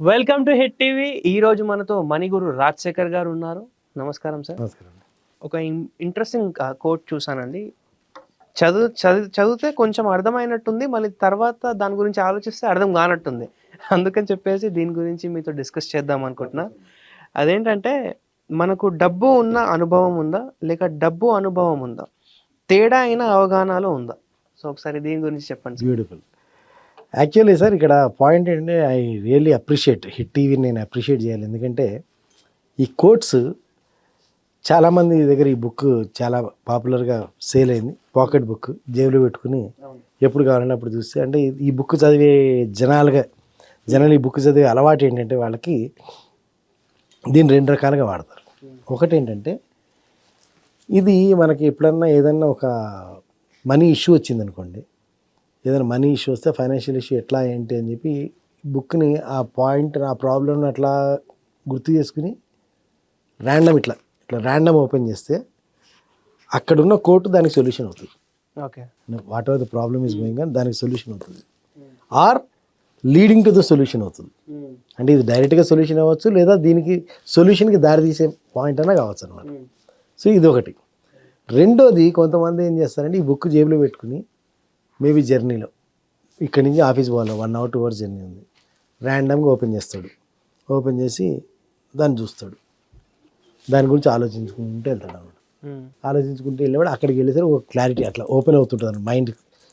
Welcome to hit TV. ఈ రోజు మనతో మణిగురు రాజశేఖర్ గారు ఉన్నారు. నమస్కారం సార్. నమస్కారం. ఒక ఇంట్రెస్టింగ్ కోట్ చూసానండి. చదువు చదివి చదివితే కొంచెం అర్థమైనట్టుంది మళ్ళీ తర్వాత దాని గురించి ఆలోచిస్తే అర్థం కానట్టుంది. అందుకని చెప్పేసి దీని గురించి మీతో డిస్కస్ చేద్దాం అనుకుంటున్నా. అదేంటంటే మనకు డబ్బు ఉన్న అనుభవం ఉందా? లేక డబ్బు అనుభవం ఉందా? తేడా అయిన అవగాహనలో ఉందా? సో ఒకసారి దీని గురించి చెప్పండి. బ్యూటిఫుల్ యాక్చువల్లీ సార్ ఇక్కడ పాయింట్ ఏంటంటే ఐ రియల్లీ అప్రిషియేట్ హిట్ టీవీని నేను అప్రిషియేట్ చేయాలి. ఎందుకంటే ఈ కోట్స్ చాలామంది దగ్గర ఈ బుక్ చాలా పాపులర్గా సేల్ అయింది. పాకెట్ బుక్ జేబులో పెట్టుకుని ఎప్పుడు కావాలంటే అప్పుడు చూస్తే అంటే ఈ- బుక్ చదివే జనాలుగా జనాలు ఈ బుక్ చదివే అలవాటు ఏంటంటే వాళ్ళకి దీన్ని రెండు రకాలుగా వాడతారు. ఒకటి ఏంటంటే ఇది మనకి ఎప్పుడన్నా ఏదన్నా ఒక మనీ ఇష్యూ వచ్చింది అనుకోండి ఏదైనా మనీ ఇష్యూ వస్తే ఫైనాన్షియల్ ఇష్యూ ఎట్లా ఏంటి అని చెప్పి బుక్ని ఆ పాయింట్ ఆ ప్రాబ్లమ్ని అట్లా గుర్తు చేసుకుని ర్యాండమ్ ఇట్లా ఇట్లా ర్యాండమ్ ఓపెన్ చేస్తే అక్కడున్న కోర్టు దానికి సొల్యూషన్ అవుతుంది. Okay. What the problem is going అని దానికి సొల్యూషన్ అవుతుంది. Or leading to the solution అవుతుంది. అంటే ఇది డైరెక్ట్గా సొల్యూషన్ అవ్వచ్చు లేదా దీనికి సొల్యూషన్కి దారి తీసే పాయింట్ అన్నా కావచ్చు అనమాట సో ఇది ఒకటి. రెండోది కొంతమంది ఏం చేస్తారంటే ఈ బుక్ జేబులో పెట్టుకుని మేబీ జర్నీలో. ఇక్కడి నుంచి ఆఫీస్ పోవాలి. One hour two hours journey ఉంది. ర్యాండమ్గా ఓపెన్ చేస్తాడు. ఓపెన్ చేసి దాన్ని చూస్తాడు. దాని గురించి ఆలోచించుకుంటూ వెళ్తాడు అనమాట ఆలోచించుకుంటూ వెళ్ళేవాడు. అక్కడికి వెళ్ళేసరికి ఒక క్లారిటీ అట్లా ఓపెన్ అవుతుంటుంది అనమాట మైండ్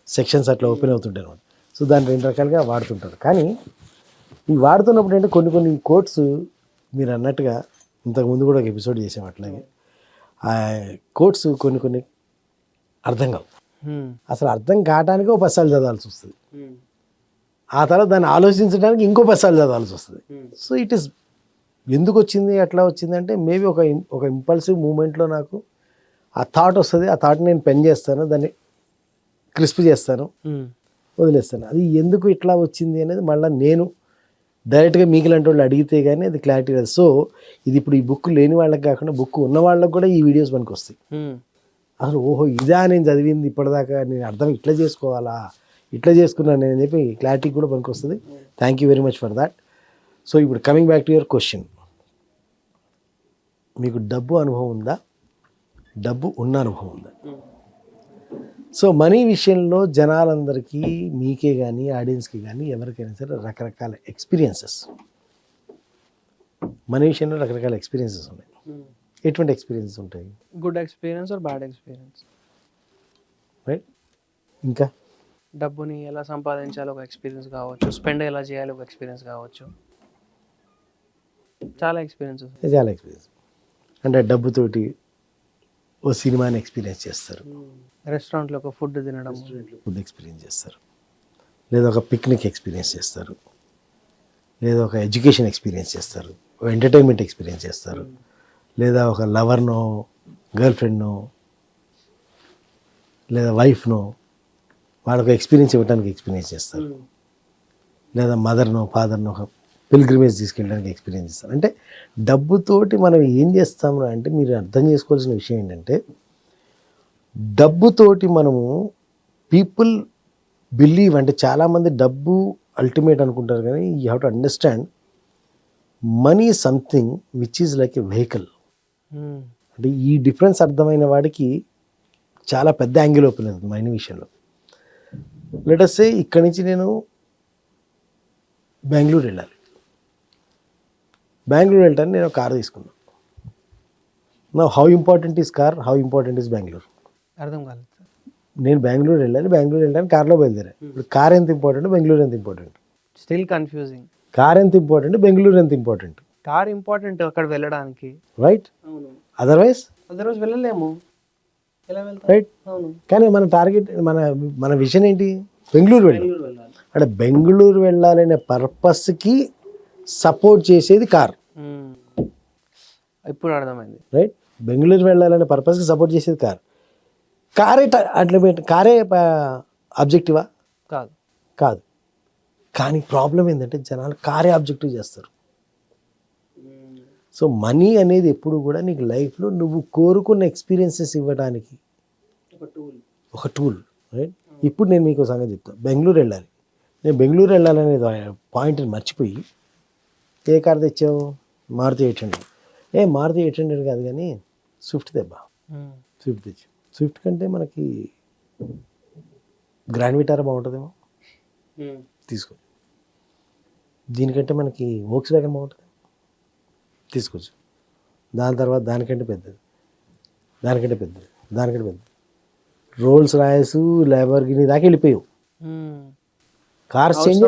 సెక్షన్స్ అట్లా ఓపెన్ అవుతుంటాయి అనమాట సో దాన్ని రెండు రకాలుగా వాడుతుంటారు. కానీ ఈ వాడుతున్నప్పుడు అంటే కొన్ని కొన్ని కోట్స్ మీరు అన్నట్టుగా ఇంతకుముందు కూడా ఒక ఎపిసోడ్ చేసాం అట్లాగే. ఆ కోట్స్ కొన్ని కొన్ని అర్థం కావు. అసలు అర్థం కావడానికి ఒక పది సార్లు చదవాల్సి వస్తుంది. ఆ తర్వాత దాన్ని ఆలోచించడానికి ఇంకో పది సార్లు చదవాల్సి వస్తుంది. సో ఇట్ ఈస్ ఎందుకు వచ్చింది అట్లా వచ్చింది అంటే మేబీ ఒక ఒక ఇంపల్సివ్ మూమెంట్లో నాకు ఆ థాట్ వస్తుంది ఆ థాట్ నేను పెన్ చేస్తాను దాన్ని క్రిస్ప్ చేస్తాను వదిలేస్తాను. అది ఎందుకు ఇట్లా వచ్చింది అనేది మళ్ళీ నేను డైరెక్ట్గా మీకు లాంటి వాళ్ళు అడిగితే కానీ అది క్లారిటీ రాదు. సో ఇది ఇప్పుడు ఈ బుక్ లేని వాళ్ళకి కాకుండా బుక్ ఉన్న వాళ్ళకి కూడా ఈ వీడియోస్ మనకు వస్తాయి. అసలు ఓహో ఇదా నేను చదివింది ఇప్పటిదాకా నేను అర్థం ఇట్లా చేసుకోవాలా ఇట్లా చేసుకున్నాను నేను చెప్పి క్లారిటీ కూడా పనికి వస్తుంది. Thank you very much for that so ఇప్పుడు coming back to your question మీకు డబ్బు అనుభవం ఉందా? డబ్బు ఉన్న అనుభవం ఉందా? సో మనీ విషయంలో జనాలందరికీ మీకే కానీ ఆడియన్స్కి కానీ ఎవరికైనా సరే రకరకాల ఎక్స్పీరియన్సెస్ మనీ విషయంలో రకరకాల ఎక్స్పీరియన్సెస్ ఉన్నాయి. ఎటువంటి ఎక్స్పీరియన్సెస్ ఉంటాయి. Good experience or bad experience right ఇంకా? డబ్బుని ఎలా సంపాదించాలో ఒక ఎక్స్పీరియన్స్ కావచ్చు. స్పెండ్ ఎలా చేయాలి ఒక ఎక్స్పీరియన్స్ కావచ్చు. చాలా ఎక్స్పీరియన్సెస్ చాలా ఎక్స్పీరియన్స్ అంటే డబ్బుతోటి ఓ సినిమాని ఎక్స్పీరియన్స్ చేస్తారు. రెస్టారెంట్లో ఒక ఫుడ్ తినడం ఫుడ్ ఎక్స్పీరియన్స్ చేస్తారు. లేదా ఒక పిక్నిక్ ఎక్స్పీరియన్స్ చేస్తారు. లేదా ఒక ఎడ్యుకేషన్ ఎక్స్పీరియన్స్ చేస్తారు. ఎంటర్టైన్మెంట్ ఎక్స్పీరియన్స్ చేస్తారు. లేదా ఒక లవర్నో గర్ల్ ఫ్రెండ్నో లేదా వైఫ్నో వాళ్ళకు ఎక్స్పీరియన్స్ ఇవ్వడానికి ఎక్స్పీరియన్స్ చేస్తారు. లేదా మదర్నో ఫాదర్నో ఒక పిల్గ్రిమేజ్ తీసుకెళ్ళడానికి ఎక్స్పీరియన్స్ చేస్తారు. అంటే డబ్బుతోటి మనం ఏం చేస్తాము అంటే మీరు అర్థం చేసుకోవాల్సిన విషయం ఏంటంటే డబ్బుతోటి మనము పీపుల్ బిలీవ్ అంటే చాలామంది డబ్బు అల్టిమేట్ అనుకుంటారు కానీ you have to understand money something which is like a vehicle అంటే ఈ డిఫరెన్స్ అర్థమైన వాడికి చాలా పెద్ద యాంగిల్ ఓపెన్ అవుతుంది మనీ విషయంలో. లెటస్ ఇక్కడి నుంచి నేను బెంగళూరు వెళ్ళాలి. బెంగళూరు వెళ్ళటానికి నేను ఒక కార్ తీసుకున్నాను. నా how important is car how important is Bengaluru? అర్థం కాలేదు నేను బెంగళూరు వెళ్ళాలి బెంగళూరు వెళ్ళడానికి కార్లో బయలుదేరా ఇప్పుడు కార్ ఎంత ఇంపార్టెంట్ బెంగళూరు ఎంత ఇంపార్టెంట్ స్టిల్ కన్ఫ్యూజింగ్ కార్ ఎంత ఇంపార్టెంట్ బెంగళూరు ఎంత ఇంపార్టెంట్ కార్ ఇంపార్టెంట్ అక్కడ వెళ్ళడానికి. రైట్ అదర్వైజ్ అదర్వైజ్ వెళ్ళలేము. ఎలా వెళ్తాం? రైట్ అవును. కానీ మన టార్గెట్ మన మన విజన్ ఏంటి? బెంగళూరు వెళ్ళాలి. అంటే బెంగళూరు వెళ్ళాలనే పర్పస్కి సపోర్ట్ చేసేది కార్ ఇప్పుడు అర్థమైంది. రైట్ బెంగళూరు వెళ్ళాలనే పర్పస్కి సపోర్ట్ చేసేది కార్ కారే అట్లా కారే ఆబ్జెక్టివా కాదు. కాదు. కానీ ప్రాబ్లం ఏంటంటే జనాలు కారే ఆబ్జెక్టివ్ చేస్తారు. సో మనీ అనేది ఎప్పుడు కూడా నీకు లైఫ్లో నువ్వు కోరుకున్న ఎక్స్పీరియన్సెస్ ఇవ్వడానికి. ఒక టూల్. రైట్ ఇప్పుడు నేను మీకు సంగతి చెప్తాను బెంగళూరు వెళ్ళాలి. నేను బెంగళూరు వెళ్ళాలనే పాయింట్ని మర్చిపోయి ఏ కార్ తెచ్చావు? Maruti eight hundred. ఏ మారుతి ఎయిట్ హండ్రెడ్ కాదు కానీ స్విఫ్ట్ దెబ్బ. స్విఫ్ట్ తెచ్చు స్విఫ్ట్ కంటే మనకి గ్రాండ్ విటారా బాగుంటుందేమో? తీసుకో. దీనికంటే మనకి వోక్స్ వ్యాగన్ బాగుంటుంది. తీసుకోవచ్చు దాని తర్వాత దానికంటే పెద్దది. దానికంటే పెద్దది. దానికంటే పెద్దది. రోల్స్ రాయస్ లేబర్గిని దాకా వెళ్ళిపోయావు. కార్స్ చేంజ్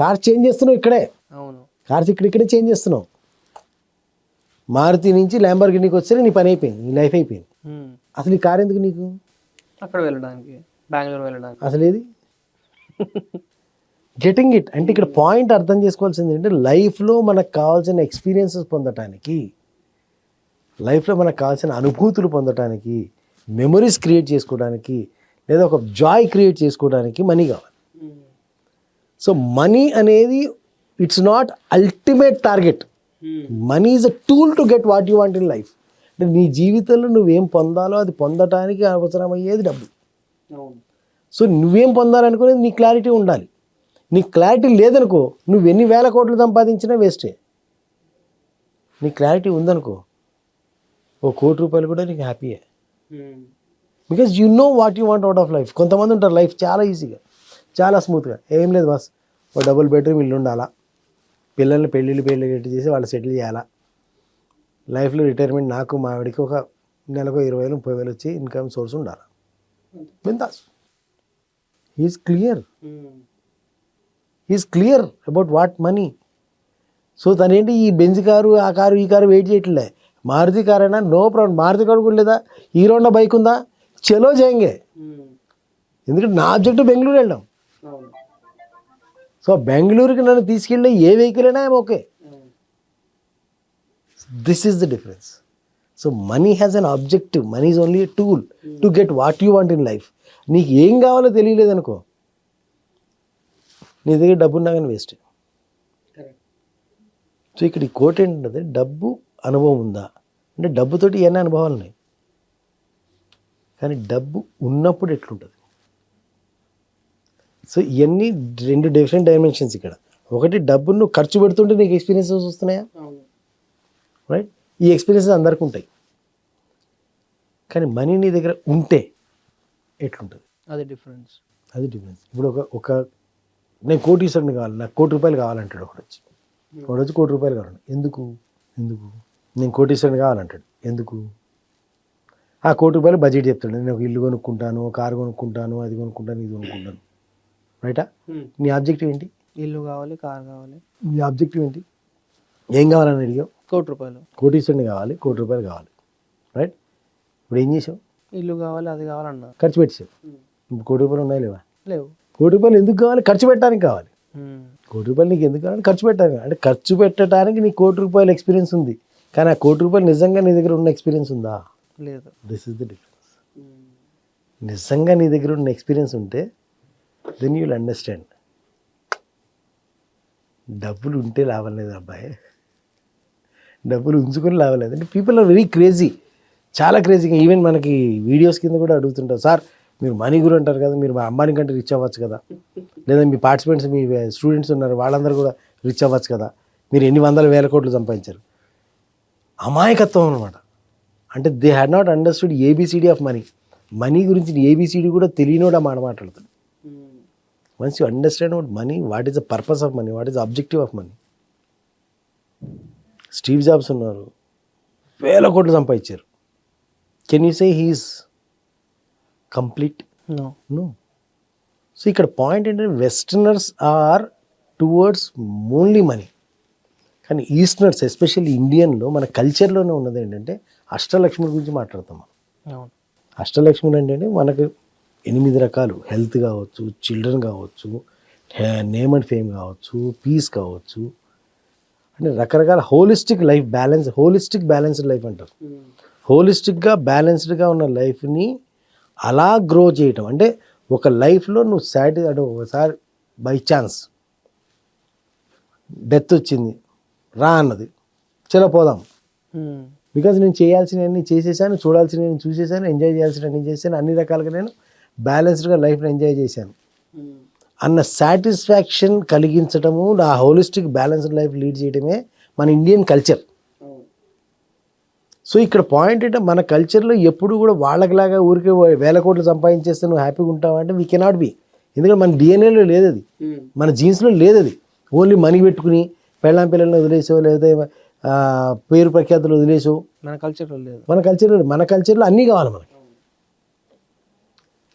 కార్స్ చేంజ్ చేస్తున్నావు ఇక్కడే. అవును. కార్స్ ఇక్కడ ఇక్కడే చేంజ్ చేస్తున్నావు. మారుతి నుంచి ల్యాంబర్గినికి వస్తే నీ పని అయిపోయింది నీ లైఫ్ అయిపోయింది. అసలు ఈ కార్ ఎందుకు నీకు? అక్కడ వెళ్ళడానికి బెంగళూరు వెళ్ళడానికి. అసలు ఏది గెటింగ్ ఇట్ అంటే ఇక్కడ పాయింట్ అర్థం చేసుకోవాల్సింది ఏంటంటే లైఫ్లో మనకు కావాల్సిన ఎక్స్పీరియన్సెస్ పొందటానికి లైఫ్లో మనకు కావాల్సిన అనుభూతులు పొందటానికి మెమరీస్ క్రియేట్ చేసుకోవడానికి లేదా ఒక జాయ్ క్రియేట్ చేసుకోవడానికి మనీ కావాలి. సో మనీ అనేది it's not ultimate target money is a tool to get what you want in life అంటే నీ జీవితంలో నువ్వేం పొందాలో అది పొందటానికి అవసరమయ్యేది డబ్బు. సో నువ్వేం పొందాలనుకునేది నీ క్లారిటీ ఉండాలి. నీ క్లారిటీ లేదనుకో నువ్వు ఎన్ని వేల కోట్లు సంపాదించినా వేస్టే నీ క్లారిటీ ఉందనుకో ఓ కోటి రూపాయలు కూడా నీకు హ్యాపీయే because you know what you want out of life కొంతమంది ఉంటారు లైఫ్ చాలా ఈజీగా చాలా స్మూత్గా ఏం లేదు బస్ ఓ డబుల్ బెడ్రూమ్ ఇల్లు ఉండాలా? పిల్లల్ని పెళ్ళిళ్ళు పెళ్ళి గట్టి చేసి వాళ్ళు సెటిల్ చేయాలా? లైఫ్లో రిటైర్మెంట్ నాకు మా ఆవిడకి ఒక నెలకు ఇరవై వేలు ముప్పై వేలు వచ్చి ఇన్కమ్ సోర్స్ ఉండాలి? Bindaas is clear is clear about what money so తనేంటి ఈ బెంజ్ కారు ఆ కారు ఈ కారు వెయిట్ చేయట్లే. మారుతి కార్ అయినా నో ప్రాబ్లం మారుతి కారు కూడా లేదా? హీరో హోండా బైక్ ఉందా? చలో చేయంగే ఎందుకంటే నా ఆబ్జెక్ట్ బెంగళూరు వెళ్ళడం సో బెంగళూరుకి నన్ను తీసుకెళ్ళే ఏ వెహికల్ అయినా okay this is the difference so money has an objective money is only tool to get what you want in life నీకు ఏం కావాలో తెలియలేదు అనుకో నీ దగ్గర డబ్బు ఉన్నా కానీ వేస్ట్. సో ఇక్కడ ఈ కోట్ ఏంటంటే డబ్బు అనుభవం ఉందా? అంటే డబ్బుతోటి ఎన్ని అనుభవాలు ఉన్నాయి. కానీ డబ్బు ఉన్నప్పుడు ఎట్లుంటుంది? సో ఇవన్నీ రెండు డిఫరెంట్ డైమెన్షన్స్ ఇక్కడ. ఒకటి డబ్బును నువ్వు ఖర్చు పెడుతుంటే నీకు ఎక్స్పీరియన్సెస్ వస్తున్నాయా? రైట్? ఈ ఎక్స్పీరియన్సెస్ అందరికీ ఉంటాయి. కానీ మనీ నీ దగ్గర ఉంటే ఎట్లుంటుంది? అది డిఫరెన్స్. అది డిఫరెన్స్. ఇప్పుడు ఒక ఒక నేను కోటీశ్వరుని కావాలి నాకు కోటి రూపాయలు కావాలంటాడు ఒకడు వచ్చి ఒకడు వచ్చి కోటి రూపాయలు కావాలి. ఎందుకు? ఎందుకు? నేను కోటీశ్వరుని కావాలంటాడు. ఎందుకు? ఆ కోటి రూపాయలు బడ్జెట్ చెప్తాడు. నేను ఒక ఇల్లు కొనుక్కుంటాను ఒక కారు కొనుక్కుంటాను అది కొనుక్కుంటాను ఇది కొనుక్కుంటాను. రైటా? నీ ఆబ్జెక్టివ్ ఏంటి? ఇల్లు కావాలి కార్ కావాలి. నీ ఆబ్జెక్టివ్ ఏంటి? ఏం కావాలని అడిగావు? కోటి రూపాయలు. కోటీశ్వరుని కావాలి కోటి రూపాయలు కావాలి. రైట్? ఇప్పుడు ఏం చేసావు? ఇల్లు కావాలి అది కావాలన్నా. ఖర్చు పెట్టావు ఇప్పుడు కోటి రూపాయలు ఉన్నాయి లేవా? లేవు. కోటి రూపాయలు ఎందుకు కావాలి? ఖర్చు పెట్టడానికి కావాలి. కోటి రూపాయలు నీకు ఎందుకు కావాలి? ఖర్చు పెట్టడానికి అంటే ఖర్చు పెట్టడానికి నీ కోటి రూపాయల ఎక్స్పీరియన్స్ ఉంది. కానీ ఆ కోటి రూపాయలు నిజంగా నీ దగ్గర ఉన్న ఎక్స్పీరియన్స్ ఉందా? లేదు. దిస్ ఇస్ ద డిఫరెన్స్ నిజంగా నీ దగ్గర ఉన్న ఎక్స్పీరియన్స్ ఉంటే దెన్ యూ విల్ అండర్స్టాండ్ డబ్బులు ఉంటే లాభం లేదు అబ్బాయి. డబ్బులు ఉంచుకొని లాభం లేదు. అంటే పీపుల్ ఆర్ వెరీ క్రేజీ చాలా క్రేజీగా ఈవెన్ మనకి వీడియోస్ కింద కూడా అడుగుతుంటారు. సార్ మీరు మనీ గురు అంటారు కదా మీరు మా అమ్మాని కంటే రిచ్ అవ్వచ్చు కదా. లేదా మీ పార్టిసిపెంట్స్ మీ స్టూడెంట్స్ ఉన్నారు వాళ్ళందరూ కూడా రిచ్ అవ్వచ్చు కదా. మీరు ఎన్ని వందల వేల కోట్లు సంపాదించారు. అమాయకత్వం అనమాట అంటే they had not understood A B C D of money money గురించి ఏబిసిడి కూడా తెలియనోడు ఆ మాట మాట్లాడతాడు. Once you understand about money what is the purpose of money what is objective of money Steve Jobs ఉన్నారు. వేల కోట్లు సంపాదించారు. Can you say he's complete? No no so ఇక్కడ పాయింట్ ఏంటంటే westerners are towards only money కానీ easterners especially ఇండియన్లో మన కల్చర్లోనే ఉన్నది ఏంటంటే అష్టలక్ష్మి గురించి మాట్లాడతాం మనం. అష్టలక్ష్ములు ఏంటంటే మనకు ఎనిమిది రకాలు. హెల్త్ కావచ్చు చిల్డ్రన్ కావచ్చు నేమ్ అండ్ ఫేమ్ కావచ్చు పీస్ కావచ్చు. అంటే రకరకాల holistic life balance holistic balanced life అంటారు. హోలిస్టిక్గా బ్యాలెన్స్డ్గా ఉన్న లైఫ్ని అలా గ్రో చేయటం. అంటే ఒక లైఫ్లో నువ్వు సాటి అంటే ఒకసారి బై ఛాన్స్ డెత్ వచ్చింది రా అన్నది. చలో పోదాం. బికాజ్ నేను చేయాల్సినవన్నీ చేసేసాను చూడాల్సినవి చూసేసాను ఎంజాయ్ చేయాల్సినవన్నీ చేశాను అన్ని రకాలుగా నేను బ్యాలెన్స్డ్గా లైఫ్ని ఎంజాయ్ చేశాను. అన్న సాటిస్ఫాక్షన్ కలిగించటము ఆ హోలిస్టిక్ బ్యాలెన్స్డ్ లైఫ్ లీడ్ చేయడమే మన ఇండియన్ కల్చర్ సో ఇక్కడ పాయింట్ ఏంటంటే మన కల్చర్లో ఎప్పుడు కూడా వాళ్ళకిలాగా ఊరికే వేల కోట్లు సంపాదించేస్తే నువ్వు హ్యాపీగా ఉంటావు అంటే వీ కెనాట్ బి ఎందుకంటే మన డిఎన్ఏలో లేదు అది. మన జీన్స్లో లేదు అది. ఓన్లీ మనీ పెట్టుకుని పెళ్ళాం పిల్లల్ని వదిలేసావు లేదా పేరు ప్రఖ్యాతులు వదిలేసావు. మన కల్చర్లో లేదు. మన కల్చర్లో మన కల్చర్లో అన్నీ కావాలి మనకి.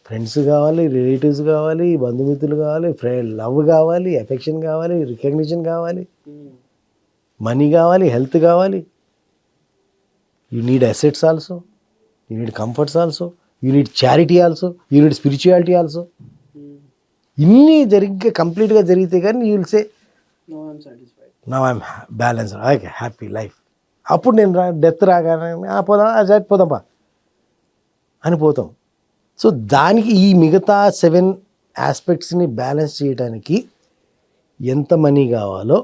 ఫ్రెండ్స్ కావాలి రిలేటివ్స్ కావాలి బంధుమిత్రులు కావాలి ఫ్రెండ్ లవ్ కావాలి ఎఫెక్షన్ కావాలి రికగ్నిషన్ కావాలి. మనీ కావాలి హెల్త్ కావాలి. You need assets also you need comforts also you need charity also you need spirituality also ఇన్ని జరిగ్గా కంప్లీట్గా జరిగితే కానీ యూ విల్ సే నా I'm balance okay happy life అప్పుడు నేను రా డెత్ రాగానే "ఆ, పోదాం సరే, పోదాంపా. అని పోతాం. సో దానికి ఈ మిగతా సెవెన్ ఆస్పెక్ట్స్ని బ్యాలెన్స్ చేయడానికి ఎంత మనీ కావాలో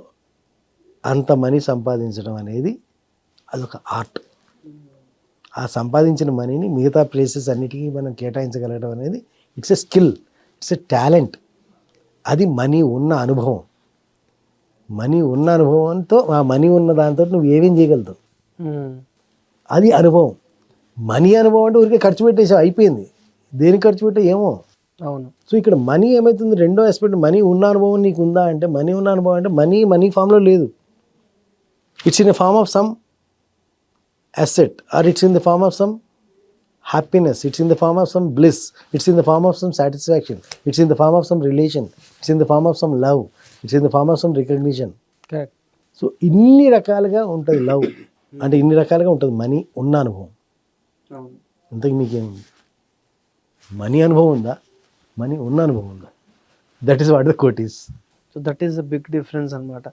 అంత మనీ సంపాదించడం అనేది అదొక ఆర్ట్ ఆ సంపాదించిన మనీని మిగతా ప్లేసెస్ అన్నిటికీ మనం కేటాయించగలగడం అనేది it's a skill it's a talent అది మనీ ఉన్న అనుభవం. మనీ ఉన్న అనుభవంతో ఆ మనీ ఉన్న దాంతో నువ్వు ఏమేం చేయగలుగుతావు? మ్మ్. అది అనుభవం. మనీ అనుభవం అంటే ఊరికే ఖర్చు పెట్టేసావు అయిపోయింది. దేనికి ఖర్చు పెట్టా ఏమో? అవును. సో ఇక్కడ మనీ ఏమవుతుంది రెండో ఆస్పెక్ట్ మనీ ఉన్న అనుభవం నీకు ఉందా అంటే మనీ ఉన్న అనుభవం అంటే మనీ మనీ ఫామ్లో లేదు. It's in the form of some asset or it's in the form of some happiness it's in the form of some bliss it's in the form of some satisfaction it's in the form of some relation it's in the form of some love it's in the form of some recognition correct so ఇన్ని రకాలుగా ఉంటుంది love అంటే ఇన్ని రకాలుగా ఉంటుంది money ఉన్న అనుభవం. ఇంతకు మీకేముంది? మనీ అనుభవం ఉందా? మనీ ఉన్న అనుభవం ఉందా? That is what the quote is so that is the big difference అన్నమాట.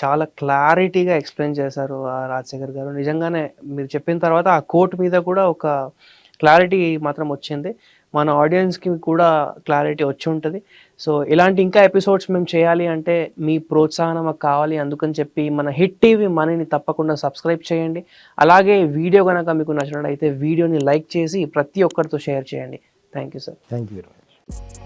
చాలా క్లారిటీగా ఎక్స్ప్లెయిన్ చేశారు ఆ రాజశేఖర్ గారు. నిజంగానే మీరు చెప్పిన తర్వాత ఆ కోట్ మీద కూడా ఒక క్లారిటీ మాత్రం వచ్చింది. మన ఆడియన్స్కి కూడా క్లారిటీ వచ్చి ఉంటుంది. సో ఇలాంటి ఇంకా ఎపిసోడ్స్ మేము చేయాలి అంటే మీ ప్రోత్సాహం మాకు కావాలి. అందుకని చెప్పి మన హిట్ టీవీ మనీని తప్పకుండా సబ్స్క్రైబ్ చేయండి. అలాగే వీడియో కనుక మీకు నచ్చినట్లయితే వీడియోని లైక్ చేసి ప్రతి ఒక్కరితో షేర్ చేయండి. Thank you sir. Thank you very much.